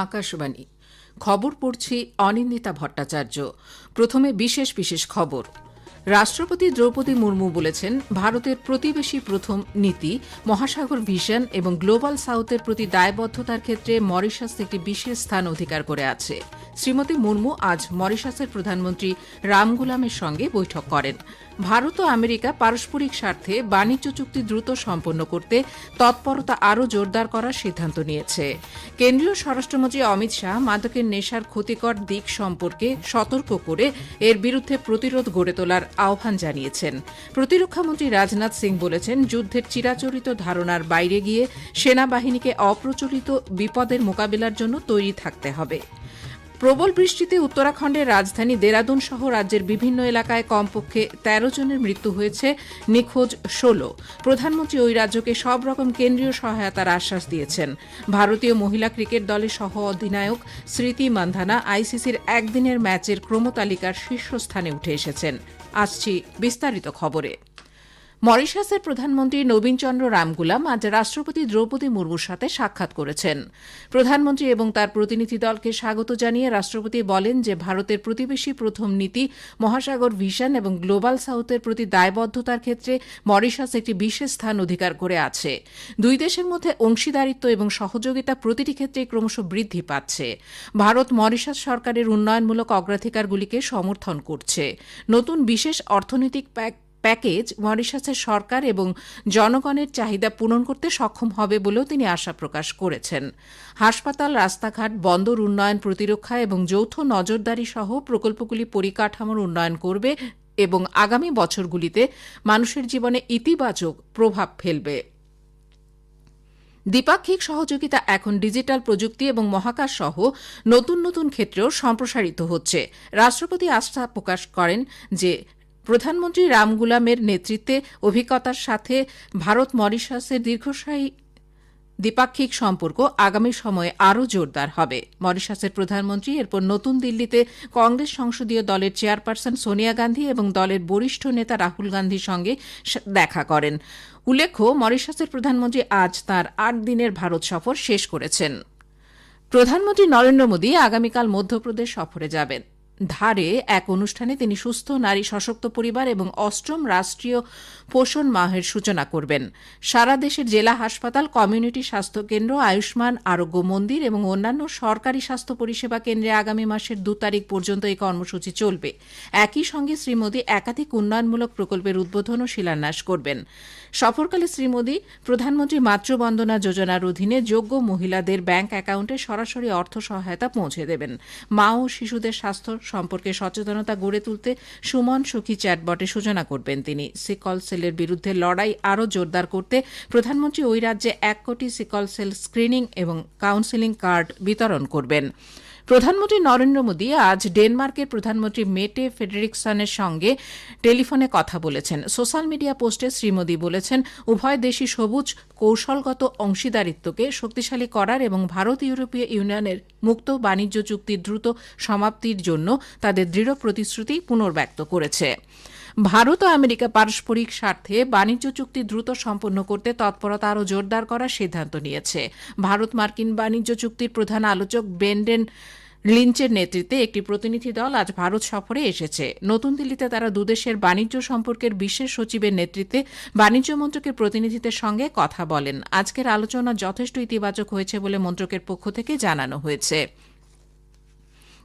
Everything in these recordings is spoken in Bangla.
আকাশবাণী। খবর পড়ছি অনিন্দিতা ভট্টাচার্য। প্রথমে বিশেষ বিশেষ খবর। রাষ্ট্রপতি দ্রৌপদী মুর্মু বলেছেন, ভারতের প্রতিবেশী প্রথম নীতি, মহাসাগর ভিশন এবং গ্লোবাল সাউথের প্রতি দায়বদ্ধতার ক্ষেত্রে মরিশাস একটি বিশেষ স্থান অধিকার করে আছে। শ্রীমতী মুর্মু আজ মরিশাসের প্রধানমন্ত্রী রামগুলামের সঙ্গে বৈঠক করেন। ভারত ও আমেরিকা পারস্পরিক স্বার্থে বাণিজ্য চুক্তি দ্রুত সম্পন্ন করতে তৎপরতা আরও জোরদার করার সিদ্ধান্ত নিয়েছে। কেন্দ্রীয় স্বরাষ্ট্রমন্ত্রী অমিত শাহ মাদকের নেশার ক্ষতিকর দিক সম্পর্কে সতর্ক করে এর বিরুদ্ধে প্রতিরোধ গড়ে তোলার আহ্বান জানিয়েছেন। প্রতিরক্ষামন্ত্রী রাজনাথ সিং বলেছেন, যুদ্ধের চিরাচরিত ধারণার বাইরে গিয়ে সেনাবাহিনীকে অপ্রচলিত বিপদের মোকাবিলার জন্য তৈরি থাকতে হবে। প্রবল বৃষ্টিতে উত্তরাখণ্ডের রাজধানী দেরাদুন সহ রাজ্যের বিভিন্ন এলাকায় কমপক্ষে তেরো জনের মৃত্যু হয়েছে, নিখোঁজ ষোলো। প্রধানমন্ত্রী ওই রাজ্যকে সব রকম কেন্দ্রীয় সহায়তার আশ্বাস দিয়েছেন। ভারতীয় মহিলা ক্রিকেট দলের সহ অধিনায়ক স্মৃতি মান্ধানা আইসিসির একদিনের ম্যাচের ক্রমতালিকার শীর্ষস্থানে উঠে এসেছেন। আসছি বিস্তারিত খবরে। মরিশাসের প্রধানমন্ত্রী নবীনচন্দ্র রামগুলাম আজ রাষ্ট্রপতি দ্রৌপদী মুর্মুর সাথে সাক্ষাৎ করেছেন। প্রধানমন্ত্রী এবং তার প্রতিনিধি দলকে স্বাগত জানিয়ে রাষ্ট্রপতি বলেন যে, ভারতের প্রতিবেশী প্রথম নীতি, মহাসাগর ভিশন এবং গ্লোবাল সাউথের প্রতি দায়বদ্ধতার ক্ষেত্রে মরিশাস একটি বিশেষ স্থান অধিকার করে আছে। দুই দেশের মধ্যে অংশীদারিত্ব এবং সহযোগিতা প্রতিটি ক্ষেত্রে ক্রমশ বৃদ্ধি পাচ্ছে। ভারত মরিশাস সরকারের উন্নয়নমূলক অগ্রাধিকারগুলিকে সমর্থন করছে। নতুন বিশেষ অর্থনৈতিক প্যাক প্যাকেজ মরিশাসের সরকার এবং জনগণের চাহিদা পূরণ করতে সক্ষম হবে বলেও তিনি আশা প্রকাশ করেছেন। হাসপাতাল, রাস্তাঘাট, বন্দর উন্নয়ন প্রতিরক্ষা এবং যৌথ নজরদারি সহ প্রকল্পগুলি পরিকাঠামোর উন্নয়ন করবে এবং আগামী বছরগুলিতে মানুষের জীবনে ইতিবাচক প্রভাব ফেলবে। দ্বিপাক্ষিক সহযোগিতা এখন ডিজিটাল প্রযুক্তি এবং মহাকাশ সহ নতুন নতুন ক্ষেত্রেও সম্প্রসারিত হচ্ছে। রাষ্ট্রপতি আস্থা প্রকাশ করেন যে প্রধানমন্ত্রী রামগুলামের নেতৃত্বে অভিজ্ঞতার সাথে ভারত মরিশাসের দীর্ঘস্থায়ী দ্বিপাক্ষিক সম্পর্ক আগামী সময়ে আরও জোরদার হবে। মরিশাসের প্রধানমন্ত্রী, এরপর নতুন দিল্লিতে কংগ্রেস সংসদীয় দলের চেয়ারপারসন সোনিয়া গান্ধী এবং দলের বরিষ্ঠ নেতা রাহুল গান্ধীর সঙ্গে দেখা করেন। উল্লেখ্য, মরিশাসের প্রধানমন্ত্রী আজ তার আট দিনের ভারত সফর শেষ করেছেন। প্রধানমন্ত্রী নরেন্দ্র মোদী আগামীকাল মধ্যপ্রদেশ সফরে যাবেন। ধারে এক অনুষ্ঠানে তিনি সুস্থ, নারী সশক্ত পরিবার এবং অষ্টম রাষ্ট্রীয় পোষণ মাহের সূচনা করবেন। সারা দেশের জেলা হাসপাতাল, কমিউনিটি স্বাস্থ্য কেন্দ্র আয়ুষ্মান আরোগ্য মন্দির এবং অন্যান্য সরকারি স্বাস্থ্য পরিষেবা কেন্দ্রে আগামী মাসের দু তারিখ পর্যন্ত এই কর্মসূচি চলবে। একই সঙ্গে শ্রী মোদী একাধিক উন্নয়নমূলক প্রকল্পের উদ্বোধন ও শিলান্যাস করবেন। সফরকালে শ্রী মোদী প্রধানমন্ত্রী মাতৃবন্দনা যোজনার অধীনে যোগ্য মহিলাদের ব্যাংক অ্যাকাউন্টে সরাসরি অর্থ সহায়তা পৌঁছে দেবেন। মা ও শিশুদের স্বাস্থ্য সম্পর্কে সচেতনতা গড়ে তুলতে সুমন সুখী চ্যাটবটে সূচনা করবেন তিনি। সিকল সেলের বিরুদ্ধে লড়াই আরও জোরদার করতে প্রধানমন্ত্রী ওই রাজ্যে এক কোটি সিকল সেল স্ক্রিনিং এবং কাউন্সেলিং কার্ড বিতরণ করবেন। প্রধানমন্ত্রী নরেন্দ্র মোদী আজ ডেনমার্কের প্রধানমন্ত্রী মেটে ফেডেরিকসনের সঙ্গে টেলিফোনে কথা বলেছেন। সোশ্যাল মিডিয়া পোস্টে শ্রী মোদী বলেছেন, উভয় দেশই সবুজ, কৌশলগত অংশীদারিত্বকে শক্তিশালী করার এবং ভারত ইউরোপীয় ইউনিয়নের মুক্ত বাণিজ্য চুক্তির দ্রুত সমাপ্তির জন্য তাদের দৃঢ় প্রতিশ্রুতি পুনর্ব্যক্ত করেছে। ভারত ও আমেরিকা পারস্পরিক স্বার্থে বাণিজ্য চুক্তি দ্রুত সম্পন্ন করতে তৎপরতা আরও জোরদার করার সিদ্ধান্ত নিয়েছে। ভারত মার্কিন বাণিজ্য চুক্তির প্রধান আলোচক বেন্ডেন লিঞ্চের নেতৃত্বে একটি প্রতিনিধি দল আজ ভারত সফরে এসেছে। নতুন দিল্লিতে তারা দুদেশের বাণিজ্য সম্পর্কের বিশেষ সচিবের নেতৃত্বে বাণিজ্য মন্ত্রকের প্রতিনিধিদের সঙ্গে কথা বলেন। আজকের আলোচনা যথেষ্ট ইতিবাচক হয়েছে বলে মন্ত্রকের পক্ষ থেকে জানানো হয়েছে।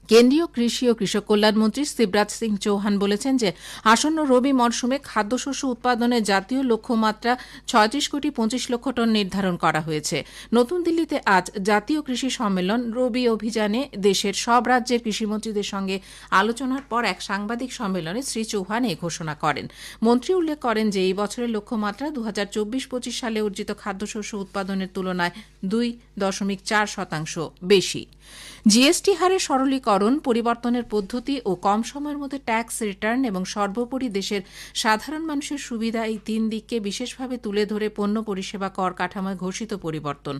কেন্দ্রীয় কৃষি ও কৃষক কল্যাণ মন্ত্রী শিবরাজ সিং চৌহান বলেছেন যে, আসন্ন রবি মরশুমে খাদ্যশস্য উৎপাদনের জাতীয় লক্ষ্যমাত্রা ছয়ত্রিশ কোটি পঁচিশ লক্ষ টন নির্ধারণ করা হয়েছে। নতুন দিল্লিতে আজ জাতীয় কৃষি সম্মেলন। রবি অভিযানে দেশের সব রাজ্যের কৃষিমন্ত্রীদের সঙ্গে আলোচনার পর এক সাংবাদিক সম্মেলনে শ্রী চৌহান এই ঘোষণা করেন। মন্ত্রী উল্লেখ করেন যে, এই বছরের লক্ষ্যমাত্রা দু হাজার চব্বিশ পঁচিশ সালে অর্জিত খাদ্যশস্য উৎপাদনের তুলনায় দুই দশমিক চার শতাংশ বেশি। জিএসটি হারে সরলীকরণ, পরিবর্তনের পদ্ধতি ও কম সময়ের মধ্যে ট্যাক্স রিটার্ন এবং সর্বোপরি দেশের সাধারণ মানুষের সুবিধা এই তিন দিককে বিশেষভাবে তুলে ধরে পণ্য পরিষেবা কর কাঠামোয় ঘোষিত পরিবর্তন।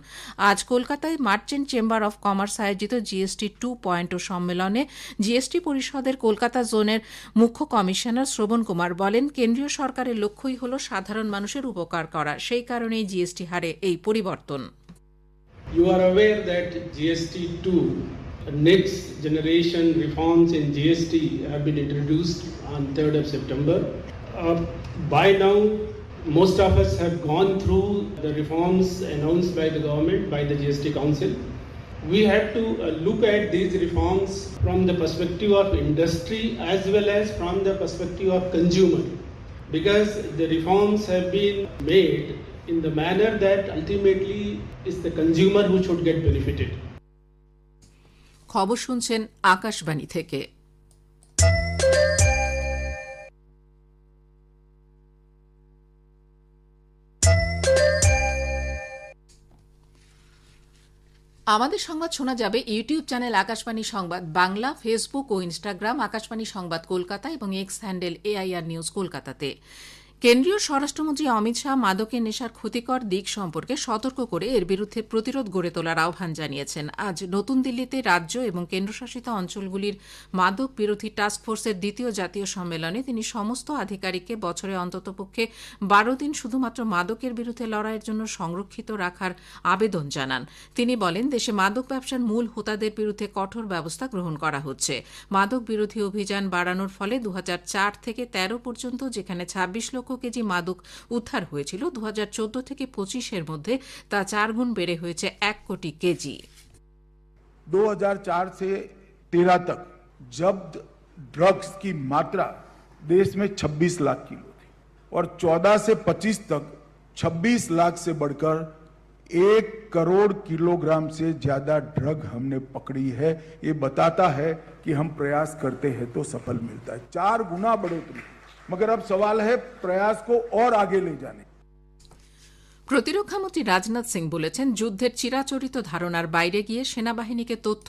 আজ কলকাতায় মার্চেন্ট চেম্বার অব কমার্স আয়োজিত জিএসটি টু পয়েন্ট ও সম্মেলনে জিএসটি পরিষদের কলকাতা জোনের মুখ্য কমিশনার শ্রবণ কুমার বলেন, কেন্দ্রীয় সরকারের লক্ষ্যই হল সাধারণ মানুষের উপকার করা। সেই কারণেই জিএসটি হারে এই পরিবর্তন। You are aware that GST 2, next generation reforms in GST have been introduced on 3rd of September. Uh, by now, most of us have gone through the reforms announced by the government, by the GST Council. We have to uh, look at these reforms from the perspective of industry as well as from the perspective of consumer because the reforms have been made in the manner that ultimately is the consumer who should get benefited. খবর শুনছেন আকাশবাণী থেকে আমাদের সংবাদ শোনা যাবে ইউটিউব চ্যানেল আকাশবাণী সংবাদ, বাংলা, ফেসবুক ও ইনস্টাগ্রাম, আকাশবাণী সংবাদ কলকাতা এবং এক্স হ্যান্ডেল এআইআর নিউজ কলকাতাতে কেন্দ্রীয় স্বরাষ্ট্রমন্ত্রী অমিত শাহ মাদকের নেশার ক্ষতিকর দিক সম্পর্কে সতর্ক করে এর বিরুদ্ধে প্রতিরোধ গড়ে তোলার আহ্বান জানিয়েছেন। আজ নতুন দিল্লিতে রাজ্য এবং কেন্দ্রশাসিত অঞ্চলগুলির মাদক বিরোধী টাস্ক ফোর্সের দ্বিতীয় জাতীয় সম্মেলনে তিনি সমস্ত আধিকারিককে বছরে অন্ততপক্ষে বারো দিন শুধুমাত্র মাদকের বিরুদ্ধে লড়াইয়ের জন্য সংরক্ষিত রাখার আবেদন জানান। তিনি বলেন, দেশে মাদক ব্যবসার মূল হোতাদের বিরুদ্ধে কঠোর ব্যবস্থা গ্রহণ করা হচ্ছে। মাদক বিরোধী অভিযান বাড়ানোর ফলে দু হাজার চার থেকে ১৩ পর্যন্ত যেখানে ২৬ লক্ষ কেজি মাদক উদ্ধার হয়েছিল দু থেকে পঁচিশের মধ্যে তা চার গুণ বেড়ে হয়েছে এক কোটি কেজি 2004 से 13 तक जब्त ड्रग्स की मात्रा देश में 26 लाख किलो थी और 14 से 25 तक 26 लाख से बढ़कर एक करोड़ किलोग्राम से ज्यादा ड्रग हमने पकड़ी है ये बताता है कि हम प्रयास करते हैं तो सफल मिलता है चार गुना बढ़ोतरी मगर अब सवाल है प्रयास को और आगे ले जाने প্রতিরক্ষামন্ত্রী রাজনাথ সিং বলেছেন, যুদ্ধের চিরাচরিত ধারণার বাইরে গিয়ে সেনাবাহিনীকে তথ্য,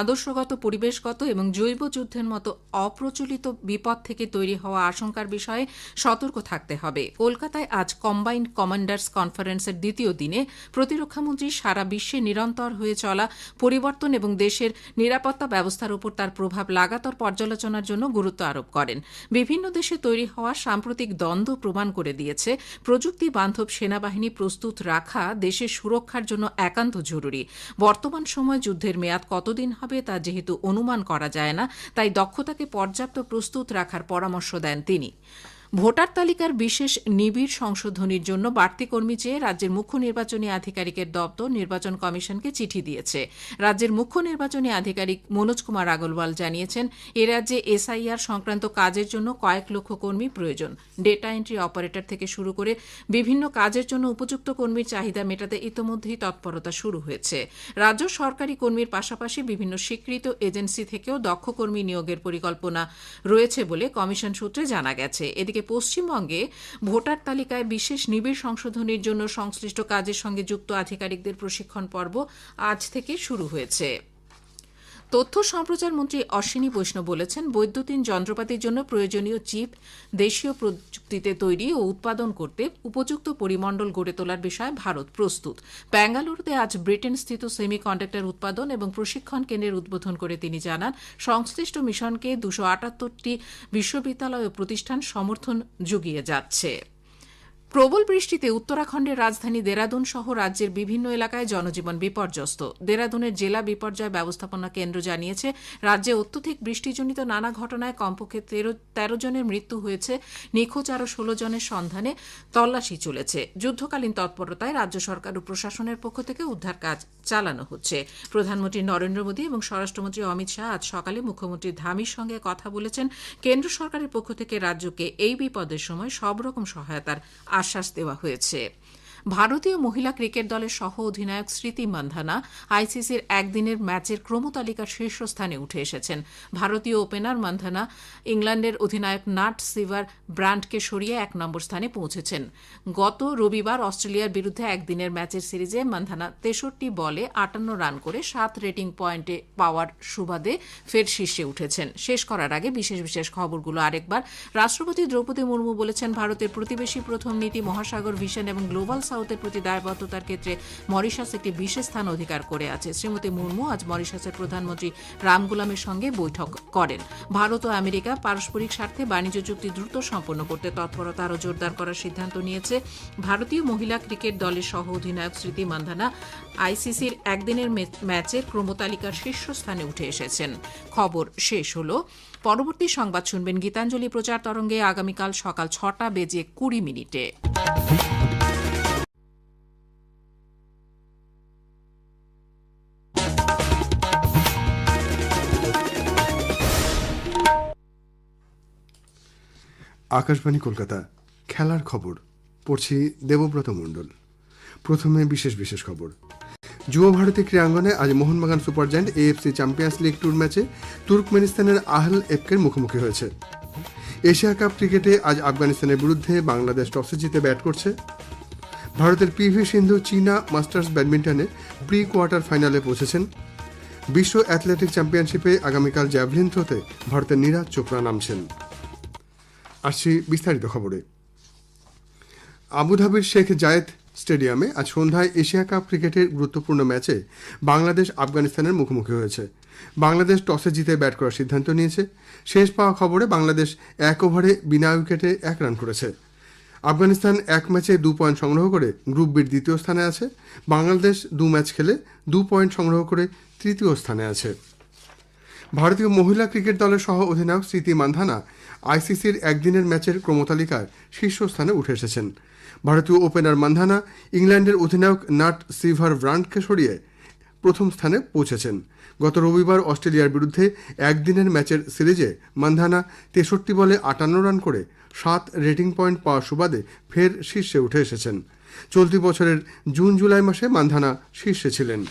আদর্শগত, পরিবেশগত এবং জৈব যুদ্ধের মতো অপ্রচলিত বিপদ থেকে তৈরি হওয়া আশঙ্কার বিষয়ে সতর্ক থাকতে হবে। কলকাতায় আজ কম্বাইন্ড কমান্ডার্স কনফারেন্সের দ্বিতীয় দিনে প্রতিরক্ষামন্ত্রী সারা বিশ্বে নিরন্তর হয়ে চলা পরিবর্তন এবং দেশের নিরাপত্তা ব্যবস্থার উপর তার প্রভাব লাগাতার পর্যালোচনার জন্য গুরুত্ব আরোপ করেন। বিভিন্ন দেশে তৈরি হওয়া সাম্প্রতিক দ্বন্দ্ব প্রমাণ করে দিয়েছে প্রযুক্তি বান্ধব সেনাবাহিনী প্রস্তুত রাখা দেশের সুরক্ষার জন্য একান্ত জরুরি। বর্তমান সময় যুদ্ধের মেয়াদ কতদিন হবে তা যেহেতু অনুমান করা যায় না, তাই দক্ষতাকে পর্যাপ্ত প্রস্তুত রাখার পরামর্শ দেন তিনি। ভোটার তালিকার বিশেষ নিবিড় সংশোধনীর জন্য বাড়তি কর্মী চেয়ে রাজ্যের মুখ্য নির্বাচনী আধিকারিকের দপ্তর নির্বাচন কমিশনকে চিঠি দিয়েছে। রাজ্যের মুখ্য নির্বাচনী আধিকারিক মনোজ কুমার আগরওয়াল জানিয়েছেন, এ রাজ্যে এসআইআর সংক্রান্ত কাজের জন্য কয়েক লক্ষ কর্মী প্রয়োজন। ডেটা এন্ট্রি অপারেটর থেকে শুরু করে বিভিন্ন কাজের জন্য উপযুক্ত কর্মীর চাহিদা মেটাতে ইতোমধ্যেই তৎপরতা শুরু হয়েছে। রাজ্য সরকারি কর্মীর পাশাপাশি বিভিন্ন স্বীকৃত এজেন্সি থেকেও দক্ষ কর্মী নিয়োগের পরিকল্পনা রয়েছে বলে কমিশন সূত্রে জানা গেছে। এদিকে পশ্চিমবঙ্গে ভোটার তালিকায় বিশেষ নিবিড় সংশোধনের জন্য সংশ্লিষ্ট কাজের সঙ্গে যুক্ত আধিকারিকদের প্রশিক্ষণ পর্ব আজ থেকে শুরু হয়েছে। তথ্য সম্প্রচার মন্ত্রী অশ্বিনী বৈষ্ণব বলেছেন, বৈদ্যুতিন যন্ত্রপাতির জন্য প্রয়োজনীয় চিপ, দেশীয় প্রযুক্তিতে তৈরি ও উৎপাদন করতে উপযুক্ত পরিমণ্ডল গড়ে তোলার বিষয়ে ভারত প্রস্তুত। ব্যাঙ্গালুরুতে আজ ব্রিটেন স্থিত সেমি কন্ডাক্টর উৎপাদন এবং প্রশিক্ষণ কেন্দ্রের উদ্বোধন করে তিনি জানান, সংশ্লিষ্ট মিশনকে দুশো আটাত্তরটি বিশ্ববিদ্যালয় ও প্রতিষ্ঠান সমর্থন জুগিয়ে যাচ্ছে। প্রবল বৃষ্টিতে উত্তরাখণ্ডের রাজধানী দেরাদুন সহ রাজ্যের বিভিন্ন এলাকায় জনজীবন বিপর্যস্ত। দেরাদুনের জেলা বিপর্যয় ব্যবস্থাপনা কেন্দ্র জানিয়েছে, রাজ্যে অত্যধিক বৃষ্টিজনিত নানা ঘটনায় কমপক্ষে তেরো জনের মৃত্যু হয়েছে, নিখোঁজ আরও ষোলো জনের সন্ধানে তল্লাশি চলেছে। যুদ্ধকালীন তৎপরতায় রাজ্য সরকার ও প্রশাসনের পক্ষ থেকে উদ্ধার কাজ চালানো হচ্ছে। প্রধানমন্ত্রী নরেন্দ্র মোদী এবং স্বরাষ্ট্রমন্ত্রী অমিত শাহ আজ সকালে মুখ্যমন্ত্রী ধামির সঙ্গে কথা বলেছেন। কেন্দ্র সরকারের পক্ষ থেকে রাজ্যকে এই বিপদের সময় সব রকম সহায়তার আশ্বাস দেওয়া হয়েছে। ভারতীয় মহিলা ক্রিকেট দলের সহ অধিনায়ক স্মৃতি মান্ধানা আইসিসির একদিনের ম্যাচের ক্রমতালিকার শীর্ষস্থানে উঠে এসেছেন। ভারতীয় ওপেনার মান্ধানা ইংল্যান্ডের অধিনায়ক নাট সিভার ব্র্যান্ডকে সরিয়ে এক নম্বর স্থানে পৌঁছেছেন। গত রবিবার অস্ট্রেলিয়ার বিরুদ্ধে একদিনের ম্যাচের সিরিজে মান্ধানা তেষট্টি বলে আটান্ন রান করে সাত রেটিং পয়েন্টে পাওয়ার সুবাদে ফের শীর্ষে উঠেছেন। শেষ করার আগে বিশেষ বিশেষ খবরগুলো আরেকবার। রাষ্ট্রপতি দ্রৌপদী মুর্মু বলেছেন, ভারতের প্রতিবেশী প্রথম নীতি মহাসাগর ভিশন এবং গ্লোবাল সাউথের প্রতি দায়বদ্ধতার ক্ষেত্রে মরিশাস একটি বিশেষ স্থান অধিকার করে আছে। শ্রীমতী মুর্মু আজ মরিশাসের প্রধানমন্ত্রী রামগুলামের সঙ্গে বৈঠক করেন। ভারত ও আমেরিকা পারস্পরিক স্বার্থে বাণিজ্য চুক্তি দ্রুত সম্পন্ন করতে তৎপরতা আরও জোরদার করার সিদ্ধান্ত নিয়েছে। ভারতীয় মহিলা ক্রিকেট দলের সহ অধিনায়ক স্মৃতি মান্ধানা আইসিসির একদিনের ম্যাচের ক্রমতালিকার শীর্ষস্থানে উঠে এসেছেন। খবর শেষ হলো। পরবর্তী সংবাদ শুনবেন গীতাঞ্জলি প্রচার তরঙ্গে আগামীকাল সকাল ছটা বেজে কুড়ি মিনিটে। আকাশবাণী কলকাতা, খেলার খবর। পড়ছি দেবব্রত মণ্ডল। প্রথমে বিশেষ বিশেষ খবর। যুব ভারতী ক্রীড়াঙ্গনে আজ Mohun Bagan super giant AFC champions league two ম্যাচে তুর্কমেনিস্তানের আহল এফকের মুখোমুখি হয়েছে। এশিয়া কাপ ক্রিকেটে আজ আফগানিস্তানের বিরুদ্ধে বাংলাদেশ টসে জিতে ব্যাট করছে। ভারতের পিভি সিন্ধু চীনা মাস্টার্স ব্যাডমিন্টনে প্রি কোয়ার্টার ফাইনালে পৌঁছেছেন। বিশ্ব অ্যাথলেটিক চ্যাম্পিয়নশিপে আগামীকাল জ্যাভলিন থ্রোতে ভারতের নীরাজ চোপড়া নামছেন। আসছি বিস্তারিত খবরে। আবুধাবির শেখ জায়েদ স্টেডিয়ামে আজ সন্ধ্যায় এশিয়া কাপ ক্রিকেটের গুরুত্বপূর্ণ ম্যাচে বাংলাদেশ আফগানিস্তানের মুখোমুখি হয়েছে। বাংলাদেশ টসে জিতে ব্যাট করার সিদ্ধান্ত নিয়েছে। শেষ পাওয়া খবরে বাংলাদেশ এক ওভারে বিনা উইকেটে এক রান করেছে। আফগানিস্তান এক ম্যাচে দু পয়েন্ট সংগ্রহ করে গ্রুপ বির দ্বিতীয় স্থানে আছে। বাংলাদেশ দু ম্যাচ খেলে দু পয়েন্ট সংগ্রহ করে তৃতীয় স্থানে আছে। ভারতীয় মহিলা ক্রিকেট দলের সহ অধিনায়ক স্মৃতি মান্ধানা আইসিসির একদিনের ম্যাচের ক্রমতালিকায় শীর্ষস্থানে উঠে এসেছেন। ভারতীয় ওপেনার মান্ধানা ইংল্যান্ডের অধিনায়ক নাট সিভার ব্রান্ডকে সরিয়ে প্রথম স্থানে পৌঁছেছেন। গত রবিবার অস্ট্রেলিয়ার বিরুদ্ধে একদিনের ম্যাচের সিরিজে মান্ধানা তেষট্টি বলে আটান্ন রান করে সাত রেটিং পয়েন্ট পাওয়ার সুবাদে ফের শীর্ষে উঠে এসেছেন। চলতি বছরের জুন জুলাই মাসে মান্ধানা শীর্ষে ছিলেন।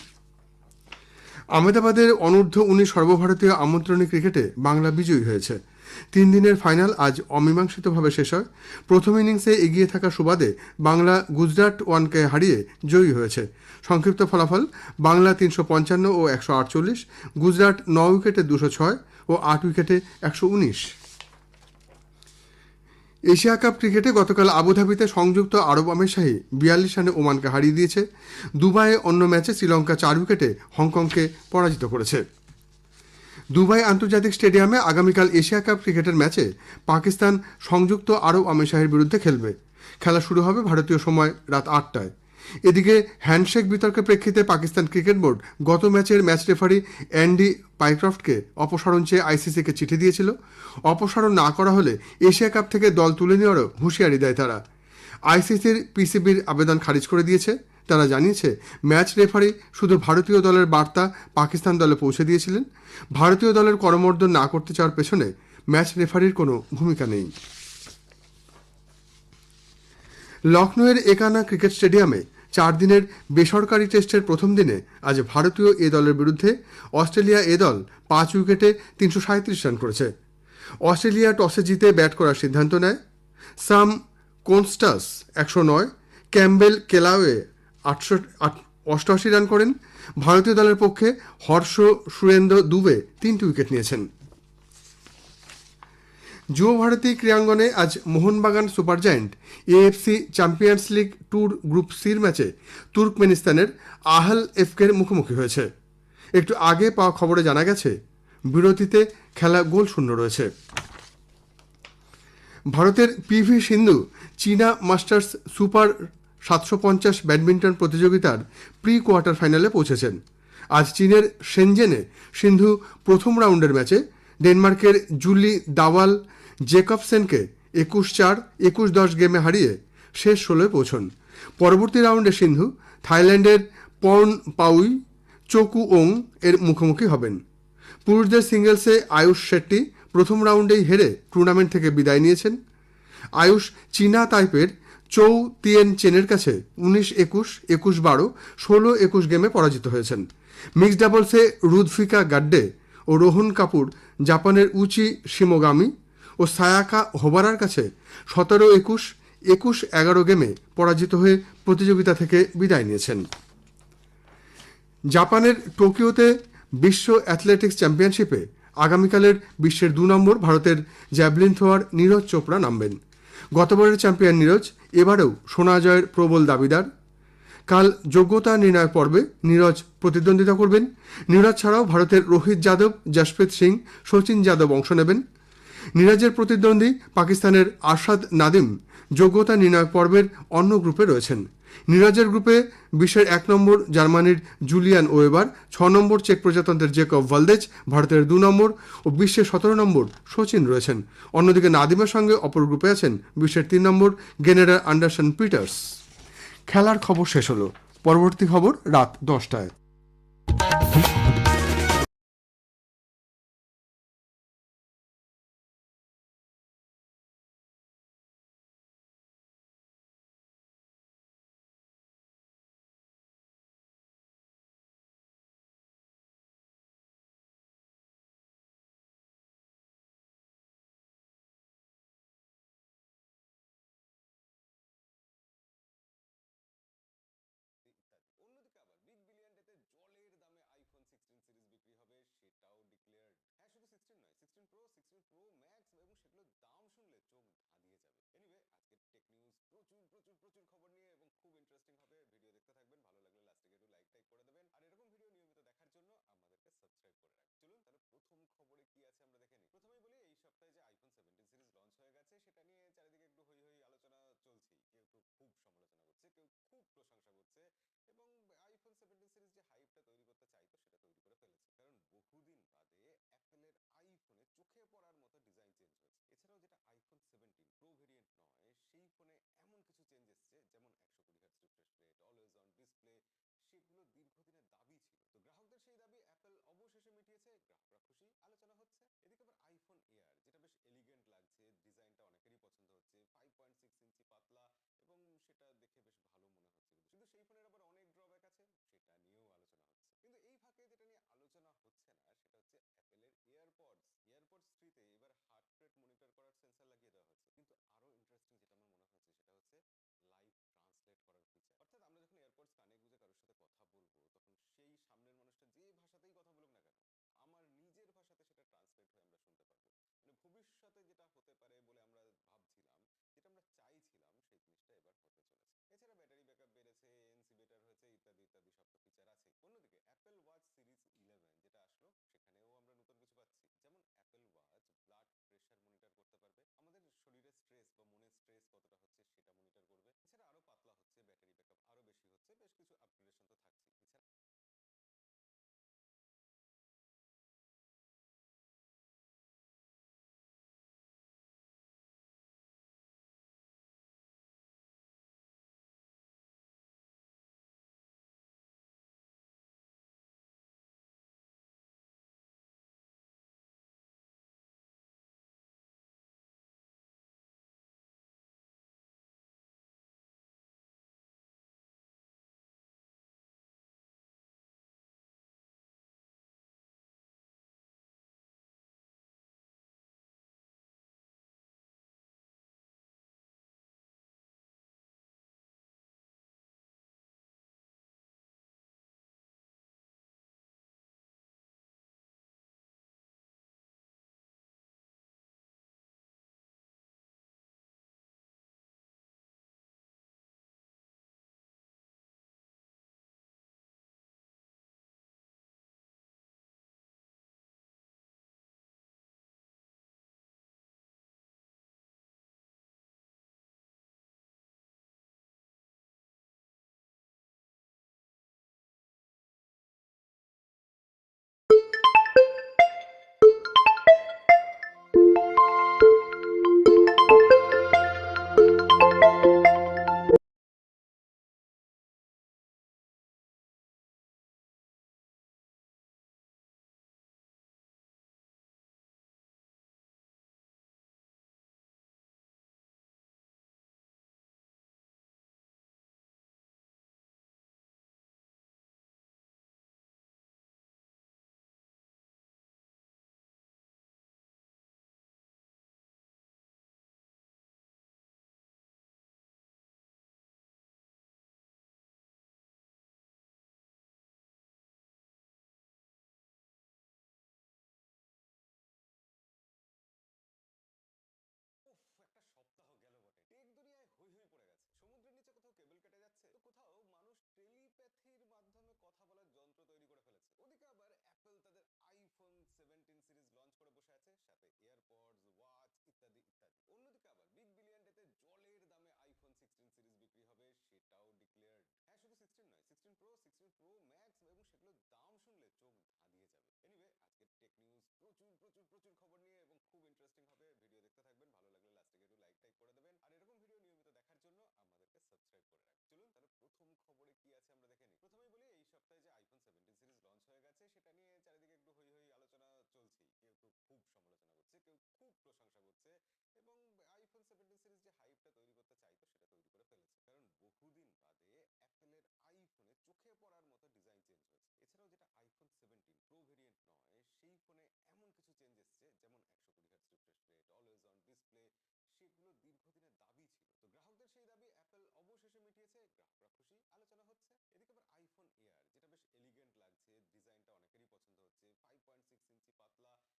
আহমেদাবাদের অনূর্ধ্ব উনিশ সর্বভারতীয় আমন্ত্রণী ক্রিকেটে বাংলা বিজয়ী হয়েছে। তিন দিনের ফাইনাল আজ অমীমাংসিতভাবে শেষ হয়। প্রথম ইনিংসে এগিয়ে থাকা সুবাদে বাংলা গুজরাট ওয়ানকে হারিয়ে জয়ী হয়েছে। সংক্ষিপ্ত ফলাফল, বাংলা তিনশো পঞ্চান্ন ও একশো আটচল্লিশ, গুজরাট ন উইকেটে দুশো ছয় ও আট উইকেটে একশো উনিশ। এশিয়া কাপ ক্রিকেটে গতকাল আবুধাবিতে সংযুক্ত আরব আমিরশাহী বিয়াল্লিশ রানে ওমানকে হারিয়ে দিয়েছে। দুবাইয়ে অন্য ম্যাচে শ্রীলঙ্কা চার উইকেটে হংকংকে পরাজিত করেছে। দুবাই আন্তর্জাতিক স্টেডিয়ামে আগামীকাল এশিয়া কাপ ক্রিকেটের ম্যাচে পাকিস্তান সংযুক্ত আরব আমিরশাহীর বিরুদ্ধে খেলবে। খেলা শুরু হবে ভারতীয় সময় রাত আটটায়। এদিকে হ্যান্ডশেক বিতর্কের প্রেক্ষিতে পাকিস্তান ক্রিকেট বোর্ড গত ম্যাচের ম্যাচ রেফারি অ্যান্ডি পাইক্রফটকে অপসারণ চেয়ে আইসিসিকে চিঠি দিয়েছিল। অপসারণ না করা হলে এশিয়া কাপ থেকে দল তুলে নেওয়ারও হুঁশিয়ারি দেয় তারা। আইসিসির পিসিবির আবেদন খারিজ করে দিয়েছে। তারা জানিয়েছে, ম্যাচ রেফারি শুধু ভারতীয় দলের বার্তা পাকিস্তান দলে পৌঁছে দিয়েছিলেন। ভারতীয় দলের করমর্দন না করতে চাওয়ার পেছনে ম্যাচ রেফারির কোনো ভূমিকা নেই। লখনৌয়ের একানা ক্রিকেট স্টেডিয়ামে চার দিনের বেসরকারি টেস্টের প্রথম দিনে আজ ভারতীয় এ দলের বিরুদ্ধে অস্ট্রেলিয়া এ দল পাঁচ উইকেটে তিনশো সাঁত্রিশ রান করেছে। অস্ট্রেলিয়া টসে জিতে ব্যাট করার সিদ্ধান্ত নেয়। সাম কোনস্টাস একশো নয়, ক্যাম্বেল কেলাওয়ে আটশো অষ্টআশি রান করেন। ভারতীয় দলের পক্ষে হর্ষ সুরেন্দ্র দুবে তিনটি উইকেট নিয়েছেন। যুব ভারতী ক্রীড়াঙ্গনে আজ Mohun Bagan super giant, AFC champions league two group সির ম্যাচে তুর্কমেনিস্তানের আহল এফকের মুখোমুখি হয়েছে। একটু আগে পাওয়া খবরে জানা গেছে, বিরতিতে খেলা গোল শূন্য রয়েছে। ভারতের পিভি সিন্ধু, চীনা মাস্টার্স সুপার সাতশো পঞ্চাশ ব্যাডমিন্টন প্রতিযোগিতার প্রি কোয়ার্টার ফাইনালে পৌঁছেছেন। আজ চীনের সেনজেনে সিন্ধু প্রথম রাউন্ডের ম্যাচে ডেনমার্কের জুলি দাওয়াল জেকবসেনকে একুশ চার, একুশ দশ গেমে হারিয়ে শেষ ষোলোয় পৌঁছন। পরবর্তী রাউন্ডে সিন্ধু থাইল্যান্ডের পর্ন পাউই চোকু ওং এর মুখোমুখি হবেন। পুরুষদের সিঙ্গেলসে আয়ুষ শেট্টি প্রথম রাউন্ডেই হেরে টুর্নামেন্ট থেকে বিদায় নিয়েছেন। আয়ুষ চীনা তাইপের চৌ তিয়েন চেনের কাছে উনিশ একুশ একুশ বারো, ষোলো একুশ গেমে পরাজিত হয়েছেন। মিক্সড ডাবলসে রুদফিকা গাড্ডে ও রোহন কাপুর জাপানের উচি শিমোগামি ও সায়াকা হোবারার কাছে সতেরো একুশ একুশ এগারো গেমে পরাজিত হয়ে প্রতিযোগিতা থেকে বিদায় নিয়েছেন। জাপানের টোকিওতে বিশ্ব অ্যাথলেটিক্স চ্যাম্পিয়নশিপে আগামীকালের বিশ্বের দু নম্বর ভারতের জ্যাভলিন থোয়ার নীরজ চোপড়া নামবেন। গতবারের চ্যাম্পিয়ন নীরজ, এবারেও সোনা জয়ের প্রবল দাবিদার। কাল যোগ্যতা নির্ণয় পর্বে নীরজ প্রতিদ্বন্দ্বিতা করবেন। নীরজ ছাড়াও ভারতের রোহিত যাদব জশপ্রীত সিং, সচিন যাদব অংশ নেবেন। নীরজের প্রতিদ্বন্দ্বী পাকিস্তানের আসাদ নাদিম যোগ্যতা নির্ণয় পর্বের অন্য গ্রুপে রয়েছেন। নীরজের গ্রুপে বিশ্বের এক নম্বর জার্মানির জুলিয়ান ওয়েবার, ছ নম্বর চেক প্রজাতন্ত্রের জেকব ভালদেজ, ভারতের দু নম্বর ও বিশ্বের সতেরো নম্বর সচিন রয়েছেন। অন্যদিকে নাদিমের সঙ্গে অপর গ্রুপে আছেন বিশ্বের তিন নম্বর গেনেডার আন্ডারসন পিটার্স। খেলার খবর শেষ হলো। পরবর্তী খবর রাত দশটায়। সেটাও ডিক্লেয়ার্ড হ্যাঁ শুধু সিক্সটিন নয় sixteen pro sixteen pro max এবং সেগুলোর দাম শুনলে চোখ ধাঁধিয়ে যাবে। এনিওয়ে আজকের টেক নিউজ প্রচুর প্রচুর প্রচুর খবর নিয়ে এবং খুব ইন্টারেস্টিং হবে। ভিডিও দেখতে থাকবেন, ভালো লাগলে লাস্টে একটু লাইক টাইক করে দেবেন। আর এরকম ভিডিও নিয়মিত দেখার জন্য আমাদেরকে সাবস্ক্রাইব করে রাখবেন চলুন, তাহলে প্রথম খবরে কি আছে আমরা দেখে নিই। প্রথমেই বলি, এই সপ্তাহে যে আইফোন সেভেন্টিন সিরিজ লঞ্চ হয়ে গেছে, সেটা নিয়ে চারিদিকে একটু হই হই আলোচনা চলছেই। কেউ তো খুব সমালোচনা করছে, কেউ খুব প্রশংসা করছে এবং আইফোন সেভেন্টিন সিরিজ যে হাইপটা তৈরি করতে চাইতো, সেটা তৈরি করে ফেলেছে কারণ বহুদিন বাদে অ্যাপেলের আইফোনে চোখে পড়ার মতো ডিজাইন চেঞ্জ হয়েছে। এছাড়াও যেটা আইফোন সেভেন্টিন প্রো ভেরিয়েন্ট নয়, সেই ফোনে এমন কিছু চেঞ্জ এসছে, যেমন একশো কুড়ি hertz refresh rate always on display সেগুলো দীর্ঘদিনের দাবি ছিল। তো গ্রাহকদের সেই দাবি অ্যাপেল অবশেষে মিটিয়েছে, গ্রাহকরা খুশি, আলোচনা হচ্ছে। এদিকে আবার আইফোন এয়ার যেটা বেশ এলিগেন্ট লাগছে, ডিজাইনটা অনেকেরই পছন্দ হচ্ছে ফাইভ পয়েন্ট সিক্স ইঞ্চি পাতলা, এবং সেটা দেখে বেশ ভালো মনে হচ্ছে কিন্তু সেই ফোনের আবার অনেক ড্রব্যাক আছে সেটা নিয়েও আলোচনা হচ্ছে কিন্তু এই ফাঁকে যেটা নিয়ে আলোচনা হচ্ছে না সেটা হচ্ছে অ্যাপেলের এয়ারপডস এয়ারপডস থ্রিতে এবার হার্ট রেট মনিটর করার সেন্সার লাগিয়ে দেওয়া হয়েছে। কিন্তু আরও ইন্টারেস্টিং যেটা আমার মনে হয়েছে সেটা হচ্ছে লাইভ ট্রান্সলেট করার ফিচার অর্থাৎ আমরা যখন এয়ারপোর্টস কানে গুঁজে কারোর সাথে কথা বলব, তখন সেই সামনের মানুষটা যে ভাষাতেই কথা বলুক না কেন, আমার নিজের ভাষাতে সেটা ট্রান্সলেট হয়ে আমরা শুনতে পারব। মানে ভবিষ্যতে যেটা হতে পারে বলে আমরা ভাবছিলাম যেটা আমরা চাইছিলাম সেই জিনিসটা এবার হতে চলেছে এছাড়া ব্যাটারি ব্যাকআপ বেড়েছে এনসি বেটার হয়েছে ইত্যাদি ইত্যাদি সব তো ফিচার আছে অন্যদিকে অ্যাপেল ওয়াচ সিরিজ ইলেভেন যেটা আসলো সেখানেও আমরা নতুন কিছু পাচ্ছি যেমন Apple watch blood pressure monitor করতে পারবে আমাদের শরীরের স্ট্রেস বা মনের স্ট্রেস কতটা হচ্ছে সেটা মনিটর করবে এছাড়া আরও পাতলা হচ্ছে ব্যাটারি ব্যাকআপ আরও বেশি হচ্ছে সিরিজ লঞ্চ করে বসে আছে, সাথে এয়ারপডস ওয়াচ ইত্যাদি ইত্যাদি। অন্যদিকে আবার বিগ বিলিয়ন ডেতে জলের দামে আইফোন সিক্সটিন সিরিজ বিক্রি হবে, সেটাও ডিক্লেয়ার্ড হ্যাঁ শুধু সিক্সটিন নয় sixteen pro sixteen pro max এবং সেগুলোর দাম শুনলে চোখ ধাঁধিয়ে যাবে। এনিওয়ে আজকের টেক নিউজ প্রচুর প্রচুর প্রচুর খবর নিয়ে এবং খুব ইন্টারেস্টিং হবে। ভিডিও দেখতে থাকবেন, ভালো লাগলে লাস্টে একটু লাইক টাইক করে দেবেন। আর এরকম ভিডিও নিয়মিত দেখার জন্য আমাদেরকে সাবস্ক্রাইব করে রাখবেন চলুন, তাহলে প্রথম খবরে কি আছে আমরা দেখে নিই। প্রথমেই বলি, এই সপ্তাহে যে আইফোন সেভেন্টিন সিরিজ লঞ্চ হয়ে গেছে, সেটা নিয়ে চারিদিকে একটু হই হই আলোচনা চলছেই কেউ খুব সমালোচনা করছে, কেউ খুব প্রশংসা করছে এবং আইফোন সেভেন্টিন সিরিজ যে হাইপটা তৈরি করতে চাইতো সেটা তৈরি করে ফেলেছে। কারণ বহুদিন বাদে অ্যাপেলের আইফোনে চোখে পড়ার মতো ডিজাইন চেঞ্জ হয়েছে। এছাড়াও যেটা আইফোন সেভেন্টিন প্রো ভেরিয়েন্ট নয়, সেই ফোনে এমন কিছু চেঞ্জ এসছে, যেমন একশো কুড়ি hertz refresh rate always on display সেগুলো দীর্ঘদিনের দাবি ছিল। তো গ্রাহকদের সেই দাবি অ্যাপেল অবশেষে মিটিয়েছে, গ্রাহকরা খুশি, আলোচনা হচ্ছে। এদিকে আবার আইফোন এয়ার যেটা বেশ এলিগেন্ট লাগছে ডিজাইনটা অনেকেরই পছন্দ হচ্ছে ফাইভ পয়েন্ট সিক্স ইঞ্চি পাতলা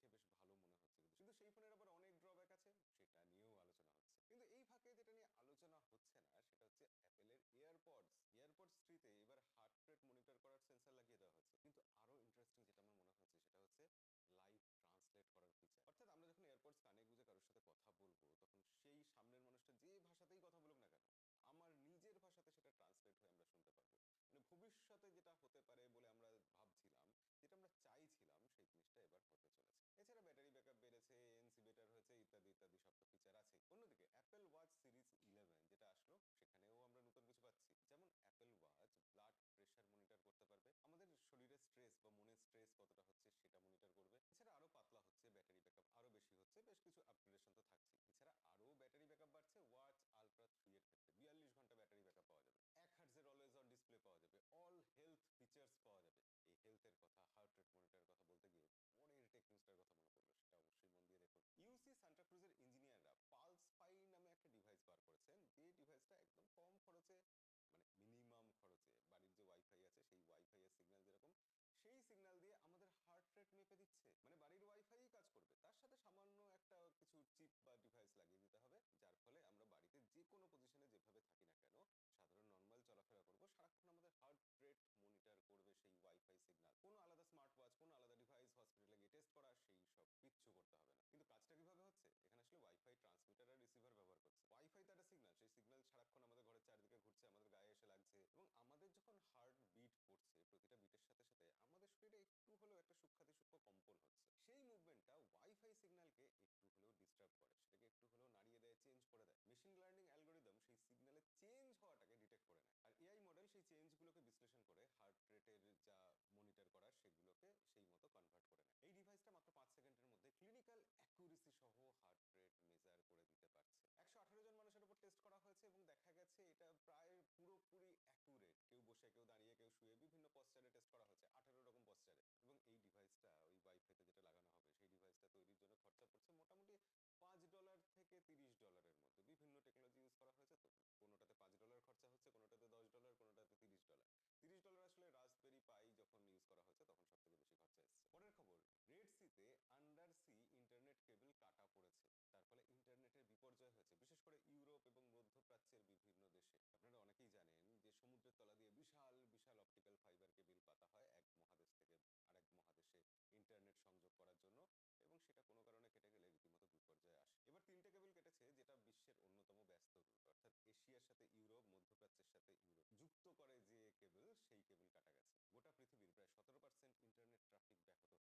দেখে বেশ ভালো মনে হচ্ছে কিন্তু কিন্তু সেই ফোনের আবার অনেক ড্রব্যাক আছে, সেটা নিয়েও আলোচনা হচ্ছে। কিন্তু এই ফাঁকে যেটা নিয়ে আলোচনা হচ্ছে না, সেটা হচ্ছে অ্যাপেলের এয়ারপডস এয়ারপডস থ্রিতে এবার হার্ট রেট মনিটর করার সেন্সার লাগিয়ে দেওয়া হচ্ছে। কিন্তু আরও ইন্টারেস্টিং যেটা আমার মনে হচ্ছে, সেটা হচ্ছে লাইভ ট্রান্সলেট করার ফিচার অর্থাৎ আমরা যখন এয়ারপডস কানে গুঁজে কারোর সাথে কথা বলব, তখন সেই সামনের মানুষটা যে ভাষাতেই কথা বলুক না কেন, আমার নিজের ভাষাতে সেটা ট্রান্সলেট হয়ে আমরা শুনতে পারব। মানে ভবিষ্যতে যেটা হতে পারে বলে আমরা ভাবছিলাম যেটা আমরা চাইছিলাম সেই জিনিসটা এবার হতে চলেছে এছাড়া ব্যাটারি ব্যাকআপ বেড়েছে এনসি বেটার হয়েছে ইত্যাদি ইত্যাদি সব ফিচার আছে অন্যদিকে অ্যাপেল ওয়াচ সিরিজ ইলেভেন যেটা আসলো, সেখানেও আমরা নতুন কিছু পাচ্ছি। যেমন Apple watch blood pressure monitor করতে পারবে। আমাদের শরীরের স্ট্রেস বা মনের স্ট্রেস কতটা হচ্ছে সেটা মনিটর করবে। এছাড়া আরও পাতলা হচ্ছে ব্যাটারি ব্যাকআপ আরও বেশি হচ্ছে, বেশ কিছু আপগ্রেডেশন তো থাকছে এছাড়া আরও ব্যাটারি ব্যাকআপ বাড়ছে ওয়াচ আলট্রা থ্রি এর ক্ষেত্রে। বিয়াল্লিশ ঘণ্টা ব্যাটারি ব্যাকআপ পাওয়া যাবে। এক হার্টজের অলওয়েজ অন ডিসপ্লে পাওয়া যাবে। অল হেলথ ফিচার্স পাওয়া যাবে। এই হেলথের কথা হার্ট রেট মনিটরের কথা বলতে গিয়ে পরের টেক নিউজটার কথা মনে বার ডিভাইসটা একদম কম খরচে মানে মিনিমাম খরচে, বাড়ির যে ওয়াইফাই আছে, সেই ওয়াইফাই এর সিগন্যাল যেরকম, সেই সিগন্যাল দিয়ে আমাদের হার্ট রেট মেপে দিচ্ছে। মানে বাড়ির ওয়াইফাই কাজ করবে। তার সাথে সামান্য একটা কিছু চিপ বা ডিভাইস লাগিয়ে দিতে হবে, যার ফলে আমরা বাড়িতে যে কোনো পজিশনে যেভাবে থাকি না কেন, সাধারণ নর্মাল চলাফেরা করব। সারাক্ষণ আমাদের হার্ট রেট মনিটর করবে সেই ওয়াইফাই সিগন্যাল কোনো আলাদা স্মার্ট ওয়াচ কোনো আলাদা ডিভাইস হসপিটালে গিয়ে টেস্ট করা, সেই সব কিচ্ছু করতে হবে না। কিন্তু কাজটা কীভাবে হচ্ছে? এখানে আসলে ওয়াইফাই ট্রান্সমিটার আর রিসিভার ব্যবহার করছে ওয়াইফাই তো একটা সিগন্যাল সেই সিগন্যাল সারাক্ষণ আমাদের ঘরের চারিদিকে ঘুরছে আমাদের গায়ে এসে লাগছে এবং আমাদের যখন হার্ট বিট পড়ছে প্রতিটা বিটের সাথে সাথে আমাদের শরীরে একটু হলেও একটা সূক্ষাতি সূক্ষ্ম কম্পন হচ্ছে সেই মুভমেন্টটা ওয়াইফাই সিগন্যালকে একটু হলেও ডিস্টার্ব করে সেটাকে একটু হলেও নাড়িয়ে দেয় চেঞ্জ করে দেয় মেশিন লার্নিং অ্যালগোরিদম সেই সিগন্যালে চেঞ্জ হওয়াটাকে ডিটেক্ট করে নেয় আর এআই মডেল সেই চেঞ্জগুলোকে বিশ্লেষণ করে হার্ট রেটের যা মনিটর করার সেগুলোকে সেই মতো কনভার্ট করে নেয়। এই ডিভাইসটা মাত্র পাঁচ সেকেন্ডের মধ্যে ক্লিনিক্যাল অ্যাকুরেসি সহ হার্ট রেট মেজার করে দিতে পারছে। একশো আঠারো জন মানুষের উপর টেস্ট করা হয়েছে এবং দেখা গেছে এটা প্রায় পুরোপুরি অ্যাকুরেট কেউ বসে, কেউ দাঁড়িয়ে, কেউ শুয়ে বিভিন্ন পশ্চারে টেস্ট করা হয়েছে আঠারো রকম পশ্চারে এবং এই ডিভাইসটা ওই ওয়াইফাইতে যেটা লাগানো হবে, সেই ডিভাইসটা তৈরির জন্য খরচা পড়ছে মোটামুটি পাঁচ ডলার থেকে তিরিশ ডলারের মধ্যে। করে যে কেবল সেই কেবল কাটা গেছে। গোটা পৃথিবীর প্রায় সতেরো পার্সেন্ট ইন্টারনেট ট্রাফিক ব্যাহত